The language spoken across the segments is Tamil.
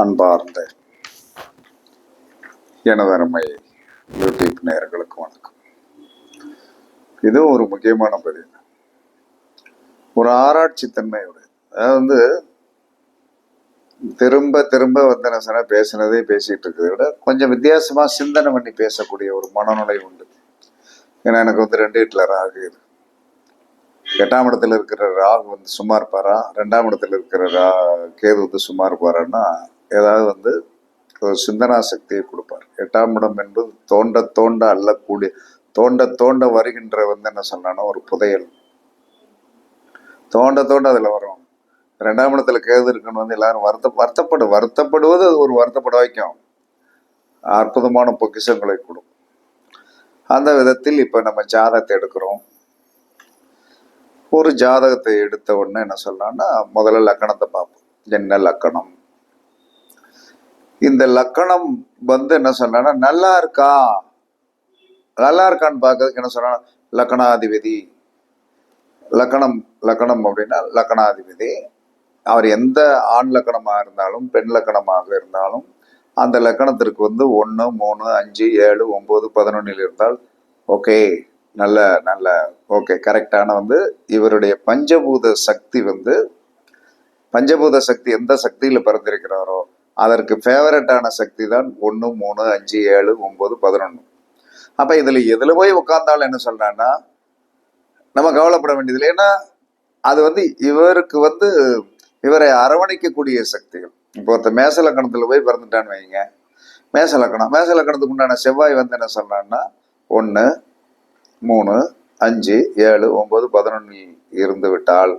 அன்பார்ந்த எனது யூடியூப் நேயர்களுக்கு வணக்கம். இது ஒரு முக்கியமான பதிவு. ஒரு ஆராய்ச்சி தன்மையுடைய அதாவது வந்து திரும்ப திரும்ப வந்து என்ன பேசினதே பேசிட்டு இருக்கிறத விட கொஞ்சம் வித்தியாசமா சிந்தனை பண்ணி பேசக்கூடிய ஒரு மனநிலை உண்டு. ஏன்னா எனக்கு வந்து ரெண்டு வீட்டில் ராகு எட்டாம் இடத்துல இருக்கிற ராகு வந்து சும்மா இருப்பாரா? ரெண்டாம் இடத்துல இருக்கிற ரா கேது வந்து சும்மா இருப்பாரான்னா ஏதாவது வந்து ஒரு சிந்தனா சக்தியை கொடுப்பார். எட்டாம் இடம் என்பது தோண்ட தோண்ட அல்லக்கூடிய தோண்ட தோண்ட வருகின்ற வந்து என்ன சொன்னான்னா ஒரு புதையல். தோண்ட தோண்ட அதில் வரும். ரெண்டாம் இடத்துல கேது இருக்குன்னு வந்து எல்லாரும் வருத்த வருத்தப்படு வருத்தப்படுவது அது ஒரு வருத்தப்பட வைக்கும். அற்புதமான பொக்கிஷங்களை கொடுக்கும் அந்த விதத்தில் இப்போ நம்ம ஜாதகத்தை எடுக்கிறோம். ஒரு ஜாதகத்தை எடுத்த உடனே என்ன சொல்லலாம்னா முதல்ல லக்கணத்தை பார்ப்போம். என்ன லக்கணம்? இந்த லக்கணம் வந்து என்ன சொன்னா நல்லா இருக்கா? நல்லா இருக்கான்னு பார்க்கறதுக்கு என்ன சொன்னா லக்கணாதிபதி. லக்கணம் லக்கணம் அப்படின்னா லக்கணாதிபதி. அவர் எந்த ஆண் லக்கணமாக இருந்தாலும் பெண் லக்கணமாக இருந்தாலும் அந்த லக்கணத்திற்கு வந்து ஒன்று மூணு அஞ்சு ஏழு ஒம்பது பதினொன்னில் இருந்தால் ஓகே நல்ல நல்ல ஓகே கரெக்டான வந்து இவருடைய பஞ்சபூத சக்தி வந்து பஞ்சபூத சக்தி எந்த சக்தியில் பிறந்திருக்கிறாரோ அதற்கு ஃபேவரட்டான சக்தி தான் ஒன்று மூணு அஞ்சு ஏழு ஒம்பது பதினொன்று அப்போ இதில் எதில் போய் உட்கார்ந்தாலும் என்ன சொல்கிறான்னா நம்ம கவலைப்பட வேண்டியதில்லை. ஏன்னா அது வந்து இவருக்கு வந்து இவரை அரவணைக்கக்கூடிய சக்திகள். இப்போ ஒருத்தர் மேச லக்கணத்தில் போய் பிறந்துட்டான்னு வைங்க. மேச லக்கணம். மேச லக்கணத்துக்கு உண்டான செவ்வாய் வந்து என்ன சொல்றான்னா ஒன்று மூணு அஞ்சு ஏழு ஒம்பது பதினொன்றில் இருந்து விட்டால்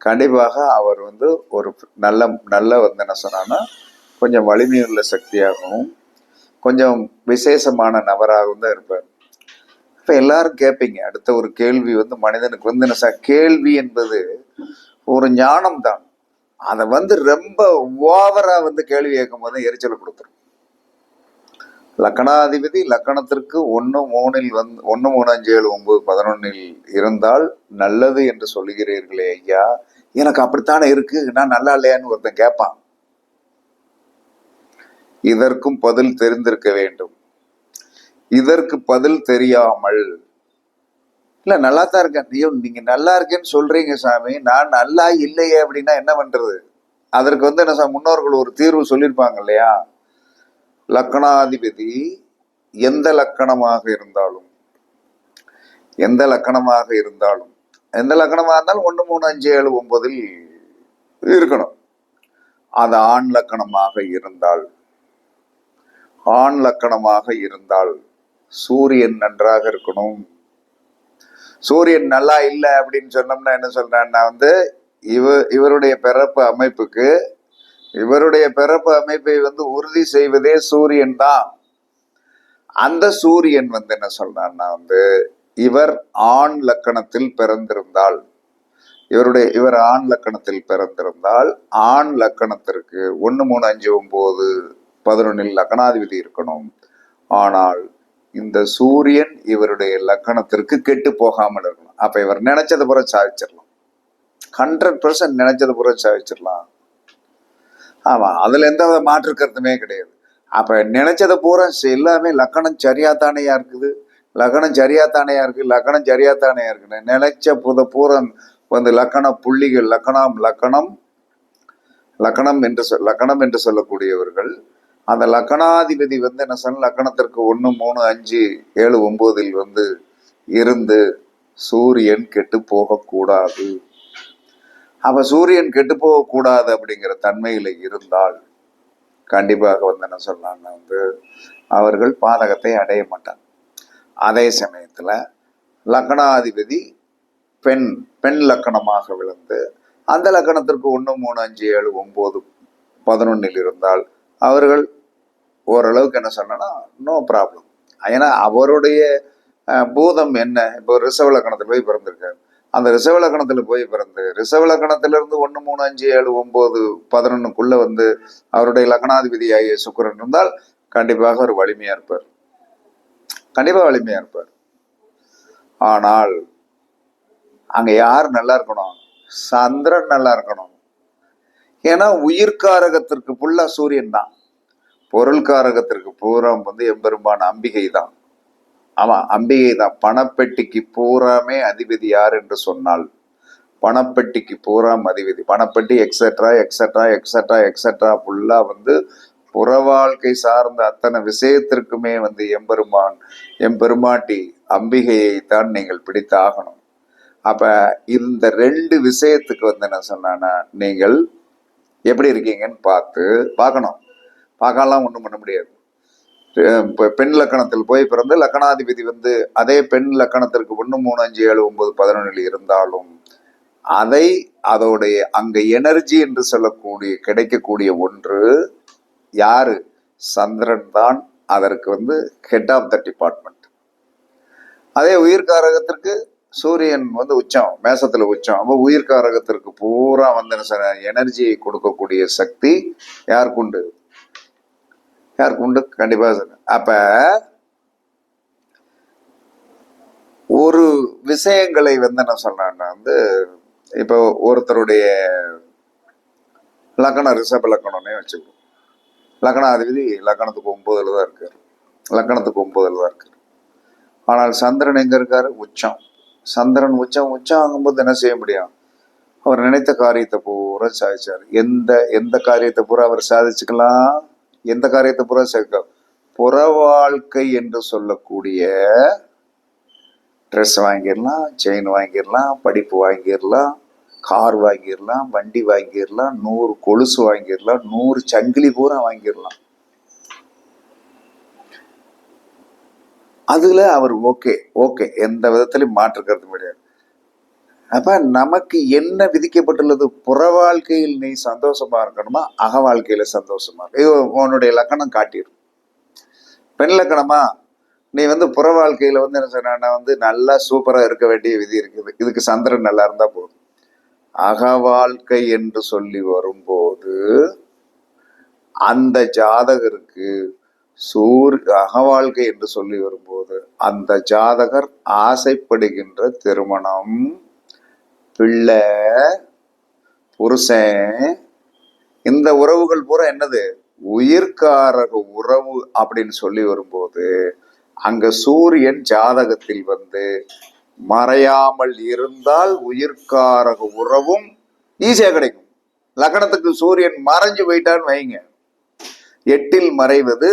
கண்டிப்பாக அவர் வந்து ஒரு நல்ல நல்ல வந்து என்ன சொன்னான்னா கொஞ்சம் வலிமையுள்ள சக்தியாகவும் கொஞ்சம் விசேஷமான நபராகவும் தான் இருப்பார். இப்போ எல்லாரும் கேட்பீங்க அடுத்த ஒரு கேள்வி வந்து மனிதனுக்கு வந்து என்ன சார் கேள்வி என்பது ஒரு ஞானம் தான். அதை வந்து ரொம்ப ஓவரா வந்து கேள்வி கேட்கும் போது எரிச்சல் கொடுத்துரும். லக்கணாதிபதி லக்கணத்திற்கு ஒன்று மூணில் வந்து ஒன்று மூணு அஞ்சு ஏழு ஒன்பது பதினொன்னில் இருந்தால் நல்லது என்று சொல்லுகிறீர்களே ஐயா. எனக்கு அப்படித்தானே இருக்கு நான் நல்லா இல்லையான்னு ஒருத்தன் கேட்பான். இதற்கும் பதில் தெரிந்திருக்க வேண்டும். இதற்கு பதில் தெரியாமல். இல்ல நல்லா தான் இருக்கேன். ஐயோ நீங்க நல்லா இருக்கேன்னு சொல்றீங்க சாமி. நான் நல்லா இல்லையே அப்படின்னா என்ன பண்றது? அதற்கு வந்து என்ன சார் முன்னோர்கள் ஒரு தீர்வு சொல்லியிருப்பாங்க இல்லையா? லக்கணாதிபதி எந்த லக்கணமாக இருந்தாலும் எந்த லக்கணமாக இருந்தாலும் எந்த லக்கணமாக இருந்தாலும் ஒன்று மூணு அஞ்சு ஏழு ஒன்பதில் இருக்கணும். அது ஆண் லக்கணமாக இருந்தால் ஆண் லக்கணமாக இருந்தால் சூரியன் நன்றாக இருக்கணும். சூரியன் நல்லா இல்லை அப்படின்னு சொன்னோம்னா என்ன சொல்றேன்னா வந்து இவ இவருடைய பிறப்பு அமைப்புக்கு இவருடைய பிறப்பு அமைப்பை வந்து உறுதி செய்வதே சூரியன் தான். அந்த சூரியன் வந்து என்ன சொல்றான்னா வந்து இவர் ஆண் லக்கணத்தில் பிறந்திருந்தால் இவருடைய இவர் ஆண் லக்கணத்தில் பிறந்திருந்தால் ஆண் லக்கணத்திற்கு ஒன்று மூணு அஞ்சு ஒம்பது பதினொன்னில் லக்கணாதிபதி இருக்கணும். ஆனால் இந்த சூரியன் இவருடைய லக்கணத்திற்கு கெட்டு போகாமல் இருக்கணும். அப்ப இவர் நினைச்சது புற சாதிச்சிடலாம். ஹண்ட்ரட் பர்சன்ட் நினைச்சது புற சாதிச்சிடலாம். ஆமா அதுல எந்த வித மாற்று கருத்துமே கிடையாது. அப்ப நினைச்சதை பூரா எல்லாமே லக்கணம் சரியா சரியாத்தானையா இருக்குது. லக்கணம் சரியாத்தானையா இருக்கு லக்கணம் சரியாத்தானையா இருக்கு நினைச்ச புத பூரம் வந்து லக்கண புள்ளிகள் லக்கணம் லக்கணம் லக்கணம் என்று சொல் லக்கணம் என்று சொல்லக்கூடியவர்கள் அந்த லக்கணாதிபதி வந்து என்ன சொன்ன லக்கணத்திற்கு ஒன்று மூணு அஞ்சு ஏழு ஒம்போதில் வந்து இருந்து சூரியன் கெட்டு போகக்கூடாது. அப்ப சூரியன் கெட்டு போகக்கூடாது அப்படிங்கிற தன்மையில இருந்தால் கண்டிப்பாக வந்து என்ன சொன்னாங்க வந்து அவர்கள் பாதகத்தை அடைய மாட்டார். அதே சமயத்துல லக்கணாதிபதி பெண் பெண் லக்கணமாக விழுந்து அந்த லக்கணத்திற்கு ஒன்று மூணு அஞ்சு ஏழு ஒம்பது பதினொன்னில் இருந்தால் அவர்கள் ஓரளவுக்கு என்ன சொன்னேன்னா நோ ப்ராப்ளம் ஏன்னா அவருடைய பூதம் என்ன? இப்போ ரிசவ லக்கணத்தில் போய் பிறந்திருக்காரு. அந்த ரிசவ லக்கணத்தில் போய் பிறந்து ரிசவ லக்கணத்திலிருந்து ஒன்று மூணு அஞ்சு ஏழு ஒம்பது பதினொன்றுக்குள்ளே வந்து அவருடைய லக்கணாதிபதி ஆகிய சுக்கிரன் இருந்தால் கண்டிப்பாக ஒரு வலிமையாக இருப்பார். கண்டிப்பாக வலிமையாக இருப்பார். ஆனால் அங்கே யார் நல்லா இருக்கணும்? சந்திரன் நல்லா இருக்கணும். ஏன்னா உயிர்காரகத்திற்கு புல்லா சூரியன் தான். பொருள்காரகத்திற்கு பூரம் வந்து எம்பெருமான் அம்பிகை தான் ஆமாம் அம்பிகை தான் பணப்பெட்டிக்கு பூராமே அதிபதி யார் என்று சொன்னால் பணப்பெட்டிக்கு பூராம் அதிபதி. பணப்பெட்டி எக்ஸட்ரா எக்ஸட்ரா எக்ஸட்ரா எக்ஸட்ரா ஃபுல்லாக வந்து புற வாழ்க்கை சார்ந்த அத்தனை விஷயத்திற்குமே வந்து எம்பெருமான் எம்பெருமாட்டி அம்பிகையை தான் நீங்கள் பிடித்தாகணும். அப்போ இந்த ரெண்டு விஷயத்துக்கு வந்து என்ன சொன்னான்னா நீங்கள் எப்படி இருக்கீங்கன்னு பார்த்து பார்க்கணும். பகாலாம் ஒன்றும் பண்ண முடியாது. இப்போ பெண் லக்கணத்தில் போய் பிறந்து லக்கணாதிபதி வந்து அதே பெண் லக்கணத்திற்கு ஒன்று மூணு அஞ்சு ஏழு ஒன்பது பதினொன்றில் இருந்தாலும் அதை அதோடைய அங்க எனர்ஜி என்று சொல்லக்கூடிய கிடைக்கக்கூடிய ஒன்று யாரு? சந்திரன் தான் அதற்கு வந்து ஹெட் ஆஃப் த டிபார்ட்மெண்ட் அதே உயிர்காரகத்திற்கு சூரியன் வந்து உச்சம் மேசத்துல உச்சம். அப்போ உயிர்காரகத்திற்கு பூரா வந்து எனர்ஜியை கொடுக்கக்கூடிய சக்தி யாருக்குண்டு யாருக்கு உண்டு? கண்டிப்பா சொல்லு. அப்ப ஒரு விஷயங்களை வந்து என்ன சொன்னான்னா வந்து இப்போ ஒருத்தருடைய லக்கணம் ரிஷப லக்கணம்னே வச்சுக்கோ. லக்கணாதிபதி லக்கணத்துக்கு ஒன்பதுல தான் இருக்காரு. லக்கணத்துக்கு ஒன்பதுல தான் இருக்கார். ஆனால் சந்திரன் எங்க இருக்காரு? உச்சம். சந்திரன் உச்சம் உச்சம் ஆகும்போது என்ன செய்ய முடியும்? அவர் நினைத்த காரியத்தை பூரா சாதிச்சார். எந்த எந்த காரியத்தை பூரா அவர் சாதிச்சுக்கலாம்? எந்த காரியத்தை பூரா சேர்க்க? புற வாழ்க்கை என்று சொல்லக்கூடிய ட்ரெஸ் வாங்கிடலாம் செயின் வாங்கிடலாம் படிப்பு வாங்கிடலாம் கார் வாங்கிடலாம் வண்டி வாங்கிடலாம் நூறு கொலுசு வாங்கிடலாம் நூறு சங்கிலி பூரா வாங்கிடலாம். அதில் அவர் ஓகே ஓகே எந்த விதத்திலையும் மாற்றுக்கிறது கிடையாது. அப்ப நமக்கு என்ன விதிக்கப்பட்டுள்ளது? புற வாழ்க்கையில் நீ சந்தோஷமா இருக்கணுமா? அக வாழ்க்கையில சந்தோஷமா இது உன்னுடைய லக்கணம் காட்டிடும் பெண் லக்கணமா? நீ வந்து புற வாழ்க்கையில வந்து என்ன சொன்னா வந்து நல்லா சூப்பரா இருக்க வேண்டிய விதி இருக்குது. இதுக்கு சந்திரன் நல்லா இருந்தா போதும். அக வாழ்க்கை என்று சொல்லி வரும்போது அந்த ஜாதகருக்கு சூர் அக வாழ்க்கை என்று சொல்லி வரும்போது அந்த ஜாதகர் ஆசைப்படுகின்ற திருமணம் பிள்ளை புருஷன். இந்த உறவுகள் பூரா என்னது? உயிர்காரக உறவு அப்படின்னு சொல்லி வரும்போது அங்க சூரியன் ஜாதகத்தில் வந்து மறையாமல் இருந்தால் உயிர்காரக உறவும் ஈஸியா கிடைக்கும். லக்னத்துக்கு சூரியன் மறைஞ்சு போயிட்டான்னு வைங்க. எட்டில் மறைவது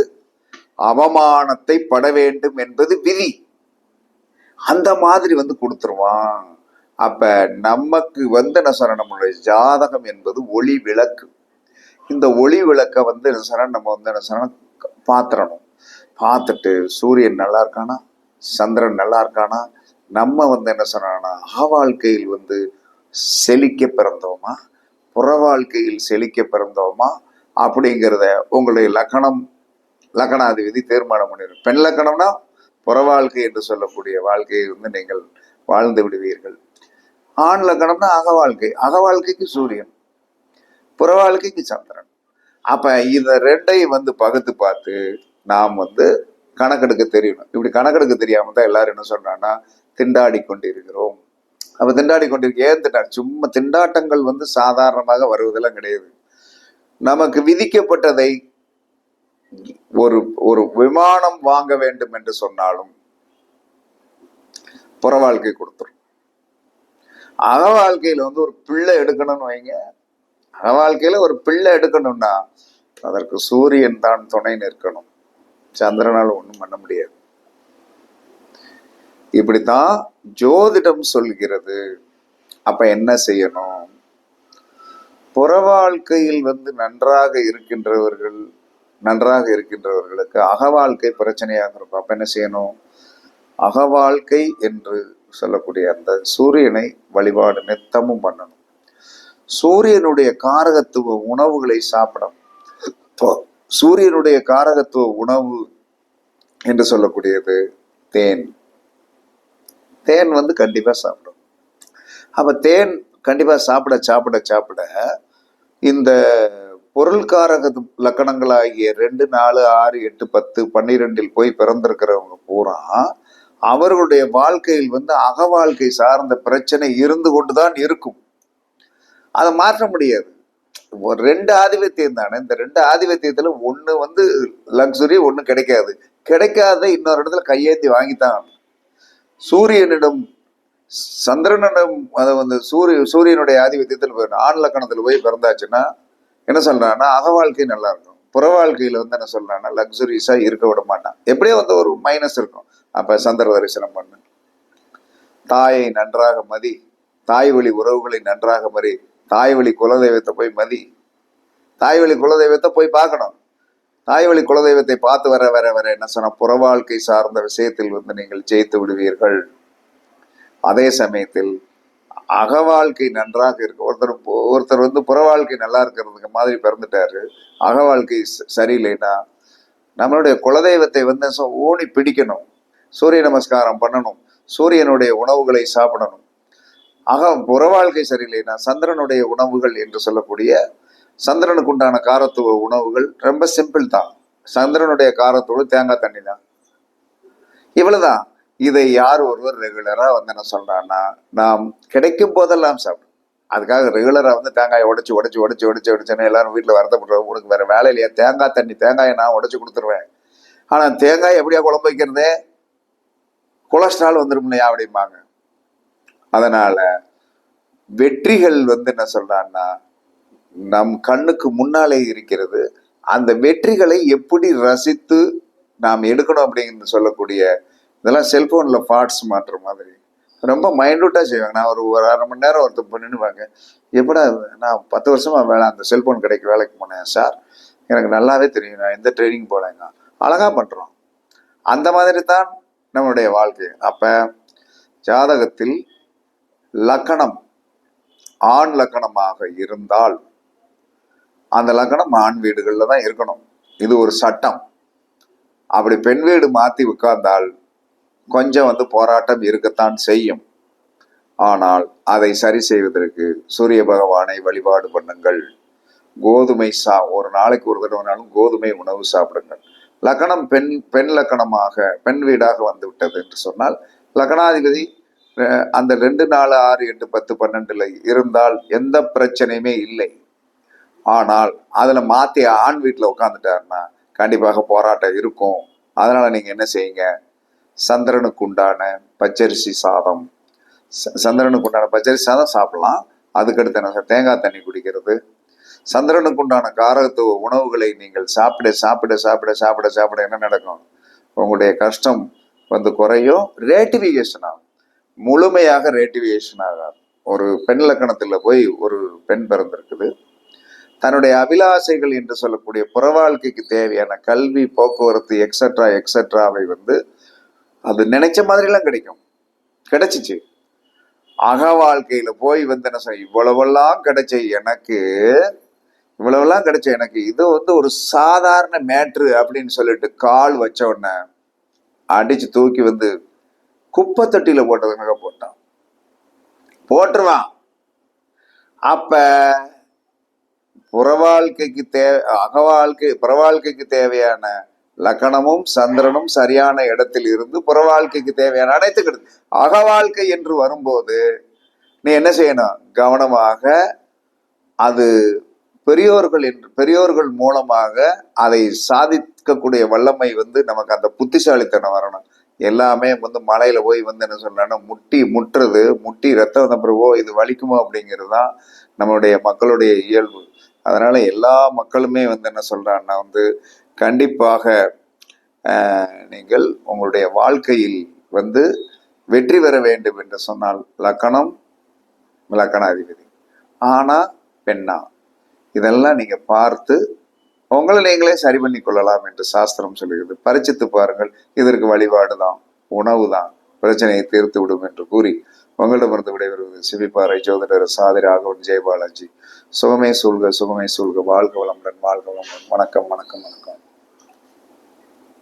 அவமானத்தை பட வேண்டும் என்பது விதி. அந்த மாதிரி வந்து கொடுத்துருவான். அப்ப நமக்கு வந்து என்ன சொல்ற நம்மளுடைய ஜாதகம் என்பது ஒளி விளக்கு. இந்த ஒளி விளக்கை வந்து என்ன சொல்ற நம்ம வந்து என்ன சொல்ற பார்த்துடணும் பார்த்துட்டு சூரியன் நல்லா இருக்கானா? சந்திரன் நல்லா இருக்கானா? நம்ம வந்து என்ன சொன்னா வாழ்க்கையில் வந்து செழிக்க பிறந்தோமா? புற வாழ்க்கையில் செழிக்க பிறந்தோமா? அப்படிங்கிறத உங்களுடைய லக்கணம் லக்கணாதிபதி தீர்மானம் பண்ணிடும் பெண் லக்கணம்னா புற வாழ்க்கை என்று சொல்லக்கூடிய வாழ்க்கையை வந்து நீங்கள் வாழ்ந்து விடுவீர்கள். ஆண்ல லக்கணம்னா அக வாழ்க்கை அக வாழ்க்கைக்கு சூரியன் புற வாழ்க்கைக்கு சந்திரன். அப்ப இந்த ரெண்டையும் வந்து பகுத்து பார்த்து நாம் வந்து கணக்கெடுக்க தெரியணும். இப்படி கணக்கெடுக்க தெரியாம தான் எல்லாரும் என்ன சொல்றாங்கன்னா திண்டாடி கொண்டிருக்கிறோம். அப்ப திண்டாடி கொண்டிருக்க ஏன் திண்டா சும்மா திண்டாட்டங்கள் வந்து சாதாரணமாக வருவதெல்லாம் கிடையாது. நமக்கு விதிக்கப்பட்டதை ஒரு ஒரு விமானம் வாங்க வேண்டும் என்று சொன்னாலும் புற வாழ்க்கை கொடுத்துரும். அக வாழ்க்கையில வந்து ஒரு பிள்ளை எடுக்கணும்னு வைங்க. அக வாழ்க்கையில ஒரு பிள்ளை எடுக்கணும்னா அதற்கு சூரியன் தான் துணை நிற்கணும். சந்திரனால் ஒன்றும் பண்ண முடியாது. இப்படித்தான் ஜோதிடம் சொல்கிறது. அப்ப என்ன செய்யணும்? புற வாழ்க்கையில் வந்து நன்றாக இருக்கின்றவர்கள் நன்றாக இருக்கின்றவர்களுக்கு அக வாழ்க்கை பிரச்சனையாக இருக்கும். அப்ப என்ன செய்யணும்? அக வாழ்க்கை என்று சொல்லக்கூடிய அந்த சூரியனை வழிபாடு நித்தமும் பண்ணணும். சூரியனுடைய காரகத்துவ உணவுகளை சாப்பிடணும். இப்போ சூரியனுடைய காரகத்துவ உணவு என்று சொல்லக்கூடியது தேன். தேன் வந்து கண்டிப்பாக சாப்பிடும் அப்போ தேன் கண்டிப்பாக சாப்பிட சாப்பிட சாப்பிட இந்த பொருள்காரக லக்கணங்களாகிய ரெண்டு நாலு ஆறு எட்டு பத்து பன்னிரெண்டில் போய் பிறந்திருக்கிறவங்க பூரா அவர்களுடைய வாழ்க்கையில் வந்து அக வாழ்க்கை சார்ந்த பிரச்சனை இருந்து கொண்டு தான் இருக்கும். அதை மாற்ற முடியாது. ஒரு ரெண்டு ஆதிபத்தியம் தானே. இந்த ரெண்டு ஆதிபத்தியத்தில் ஒன்று வந்து லக்ஸுரி ஒன்று கிடைக்காது. கிடைக்காத இன்னொரு இடத்துல கையேந்தி வாங்கித்தான். சூரியனிடம் சந்திரனிடம் அதை வந்து சூரிய சூரியனுடைய ஆதிபத்தியத்தில் போய் ஆண் லக்கணத்தில் போய் பிறந்தாச்சுன்னா என்ன சொல்கிறான்னா அக வாழ்க்கை நல்லா இருக்கும். புற வாழ்க்கையில் வந்து என்ன சொல்கிறான்னா லக்ஸுரியஸாக இருக்க விட மாட்டான். எப்படியோ வந்து ஒரு மைனஸ் இருக்கும். அப்போ சந்திர தரிசனம் பண்ணு. தாயை நன்றாக மதி. தாய் வழி உறவுகளை நன்றாக மறி. தாய் வழி குலதெய்வத்தை போய் மதி. தாய் வழி குலதெய்வத்தை போய் பார்க்கணும். தாய் வழி குலதெய்வத்தை பார்த்து வர வர வர என்ன சொன்ன புற வாழ்க்கை சார்ந்த விஷயத்தில் வந்து நீங்கள் ஜெயித்து விடுவீர்கள். அதே சமயத்தில் அக வாழ்க்கை நன்றாக இருக்கு ஒருத்தர் ஒருத்தர் வந்து புற வாழ்க்கை நல்லா இருக்கிறதுக்கு மாதிரி பிறந்துட்டாரு. அக வாழ்க்கை ச- சரியில்லைன்னா நம்மளுடைய குலதெய்வத்தை வந்து ஊனி பிடிக்கணும். சூரிய நமஸ்காரம் பண்ணணும். சூரியனுடைய உணவுகளை சாப்பிடணும். ஆக புற வாழ்க்கை சரியில்லைன்னா சந்திரனுடைய உணவுகள் என்று சொல்லக்கூடிய சந்திரனுக்கு உண்டான காரத்துவ உணவுகள் ரொம்ப சிம்பிள் தான். சந்திரனுடைய காரத்தோடு தேங்காய் தண்ணி தான் இவ்வளவுதான். இதை யார் ஒருவர் ரெகுலரா வந்து என்ன சொல்றான்னா நாம் கிடைக்கும் போதெல்லாம் சாப்பிடும். அதுக்காக ரெகுலரா வந்து தேங்காயை உடைச்சு உடைச்சு உடைச்சு உடைச்சு உடைச்சுன்னு எல்லாரும் வீட்டுல வருத்தப்படுறோம் உனக்கு வேற வேலை இல்லையா? தேங்காய் தண்ணி தேங்காயை நான் உடைச்சு கொடுத்துருவேன். ஆனா தேங்காய் எப்படியா குழம்பு வைக்கிறதே? கொலஸ்ட்ரால் வந்துடும் இல்லையா அப்படிம்பாங்க. அதனால வெற்றிகள் வந்து என்ன சொல்றான்னா நம் கண்ணுக்கு முன்னாலே இருக்கிறது. அந்த வெற்றிகளை எப்படி ரசித்து நாம் எடுக்கணும் அப்படின்னு சொல்லக்கூடிய இதெல்லாம் செல்போன்ல பார்ட்ஸ் மாற்றுற மாதிரி. ரொம்ப மைன்யூட்டா செய்வாங்க. நான் ஒரு ஒரு அரை மணி நேரம் ஒருத்தர் பண்ணிடுவாங்க எப்படா நான் பத்து வருஷமா வேலை அந்த செல்போன் கடைக்கு வேலைக்கு போனேன் சார். எனக்கு நல்லாவே தெரியும். நான் எந்த ட்ரைனிங் போலேங்க அழகா பண்றோம். அந்த மாதிரி தான் நம்மளுடைய வாழ்க்கை. அப்ப ஜாதகத்தில் லக்கணம் ஆண் லக்கணமாக இருந்தால் அந்த லக்கணம் ஆண் வீடுகளில் தான் இருக்கணும். இது ஒரு சட்டம். அப்படி பெண் வீடு மாற்றி உட்கார்ந்தால் கொஞ்சம் வந்து போராட்டம் இருக்கத்தான் செய்யும். ஆனால் அதை சரி செய்வதற்கு சூரிய பகவானை வழிபாடு பண்ணுங்கள். கோதுமை சா ஒரு நாளைக்கு ஒரு தடவைனாலும் கோதுமை உணவு சாப்பிடுங்கள். லக்கணம் பெண் பெண் லக்கணமாக பெண் வீடாக வந்து விட்டது என்று சொன்னால் லக்கணாதிபதி அந்த ரெண்டு நாலு ஆறு எட்டு பத்து பன்னெண்டுல இருந்தால் எந்த பிரச்சனையுமே இல்லை. ஆனால் அதில் மாத்தி ஆண் வீட்டில் உட்காந்துட்டாருன்னா கண்டிப்பாக போராட்டம் இருக்கும். அதனால் நீங்கள் என்ன செய்யுங்க? சந்திரனுக்கு உண்டான பச்சரிசி சாதம் ச- சந்திரனுக்கு உண்டான பச்சரிசி சாதம் சாப்பிடலாம். அதுக்கடுத்து என்ன தேங்காய் தண்ணி குடிக்கிறது சந்திரனுக்கு உண்டான காரத்துவ உணவுகளை நீங்கள் சாப்பிட சாப்பிட சாப்பிட சாப்பிட சாப்பிட என்ன நடக்கும்? உங்களுடைய கஷ்டம் வந்து குறையும். ரேட்டிவியேஷன் ஆகும். முழுமையாக ரேட்டிவியேஷன் ஆகாது. ஒரு பெண் லக்கணத்தில் போய் ஒரு பெண் பிறந்திருக்குது. தன்னுடைய அபிலாசைகள் என்று சொல்லக்கூடிய புற வாழ்க்கைக்கு தேவையான கல்வி போக்குவரத்து எக்ஸட்ரா எக்ஸட்ராவை வந்து அது நினைச்ச மாதிரிலாம் கிடைக்கும். கிடைச்சிச்சு. அக வாழ்க்கையில போய் வந்து என்ன சொல்ல இவ்வளவெல்லாம் கிடைச்ச எனக்கு இவ்வளவெல்லாம் கிடைச்ச எனக்கு இது வந்து ஒரு சாதாரண மேட்ரு அப்படின்னு சொல்லிட்டு கால் வச்ச உடனே அடிச்சு தூக்கி வந்து குப்பை தொட்டியில போட்டதுனாக போட்டான். போட்டுருவான். அப்ப புற வாழ்க்கைக்கு தே அக வாழ்க்கை புற வாழ்க்கைக்கு தேவையான லக்கணமும் சந்திரனும் சரியான இடத்தில் இருந்து புற வாழ்க்கைக்கு தேவையான அனைத்து கிடை- அக வாழ்க்கை என்று வரும்போது நீ என்ன செய்யணும்? கவனமாக அது பெரியோர்கள் என்று பெரியோர்கள் மூலமாக அதை சாதிக்கக்கூடிய வல்லமை வந்து நமக்கு அந்த புத்திசாலித்தனம் வரணும். எல்லாமே வந்து மலையில போய் வந்து என்ன சொல்லணும்னா முட்டி முட்டுறது முட்டி ரத்தம் வந்த பிறகு, இது வலிக்குமோ அப்படிங்கிறது தான் நம்மளுடைய மக்களுடைய இயல்பு. அதனால எல்லா மக்களுமே வந்து என்ன சொல்றாங்கன்னா வந்து கண்டிப்பாக நீங்கள் உங்களுடைய வாழ்க்கையில் வந்து வெற்றி பெற வேண்டும் என்று சொன்னால் லக்கணம் லக்கணாதிபதி ஆனா பெண்ணா? இதெல்லாம் நீங்கள் பார்த்து உங்களை நீங்களே சரி பண்ணி கொள்ளலாம் என்று சாஸ்திரம் சொல்லுகிறது. பரிச்சித்து பாருங்கள் இதற்கு வழிபாடு தான் உணவு தான் பிரச்சனையை தீர்த்து விடும் என்று கூறி உங்களிடமிருந்து விடைபெறுவது சிவிப்பாறை ஜோதிடர் சாதி ராகவன் ஜெயபாலாஜி. சுகமே சூழ்க சுகமே சூழ்க. வாழ்க வளமுடன் வாழ்க வளமுடன். வணக்கம் வணக்கம் வணக்கம்.